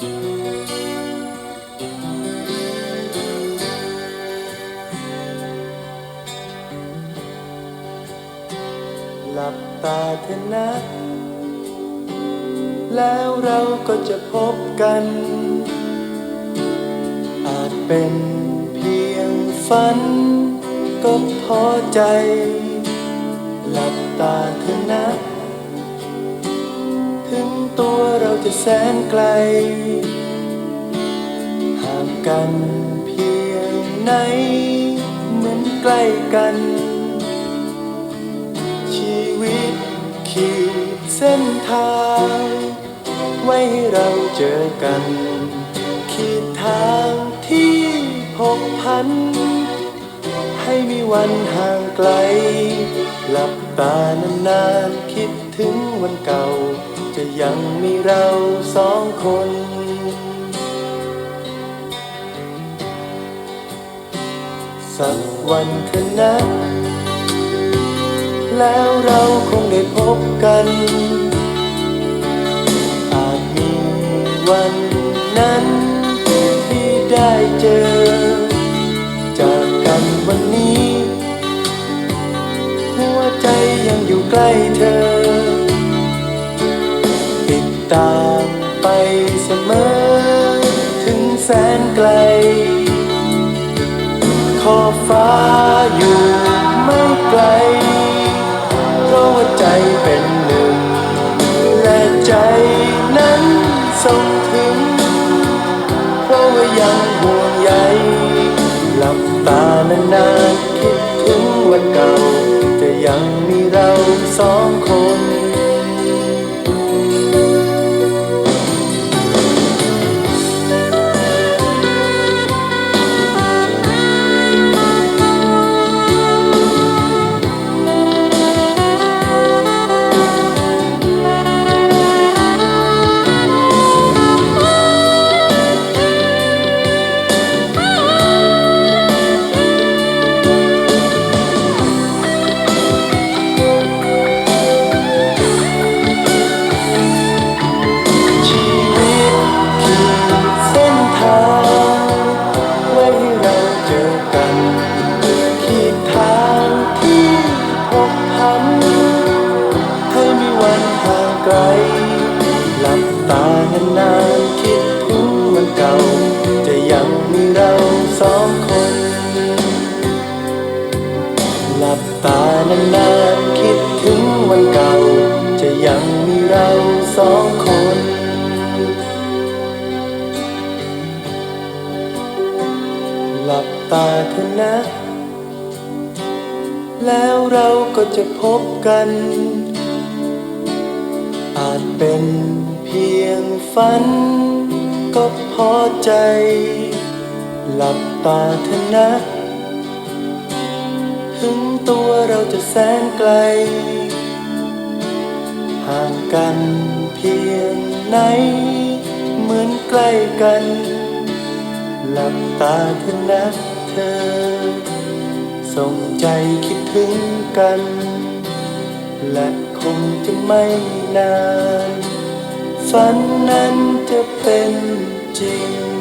หลับตาเถอะนะ แล้วเราก็จะพบกัน อาจเป็นเพียงฝัน ก็พอใจ หลับตาเถอะนะ ถึงตัวเราจะแสนไกล ห่างกันเพียงไหน เหมือนใกล้กัน ชีวิตขีดเส้นทาง ไว้ให้เราเจอกัน ขีดทางที่พบพัน ให้มีวันห่างไกล หลับตานานๆคิดถึงวันเก่า จะยังมีเราสองคนสักวันเถอะนะแล้วเราคงได้พบกัน อาจมีวันนั้นที่ได้เจอ แสนไกล ขอบฟ้าอยู่ไม่ไกล เพราะว่าใจเป็นหนึ่ง และใจนั้นส่งถึง เพราะว่ายังห่วงใยหลับตานานๆคิดถึงวันเก่า จะยังมีเราสองคนานานๆคิดถึงวันเก่า จะยังมีเราสองคน หลับตานานๆคิดถึงวันเก่า จะยังมีเราสองคนหลับตาเถอะนะ แล้วเราก็จะพบกัน อาจเป็น ฝัน ก็พอใจ หลับตาเถอะนะ ถึงตัวเราจะแสนไกล ห่างกันเพียงไหน เหมือนใกล้กัน หลับตาเถอะนะเธอ ส่งใจคิดถึงกัน และคงจะไม่นาน ฝันนั้นจะเป็นจริง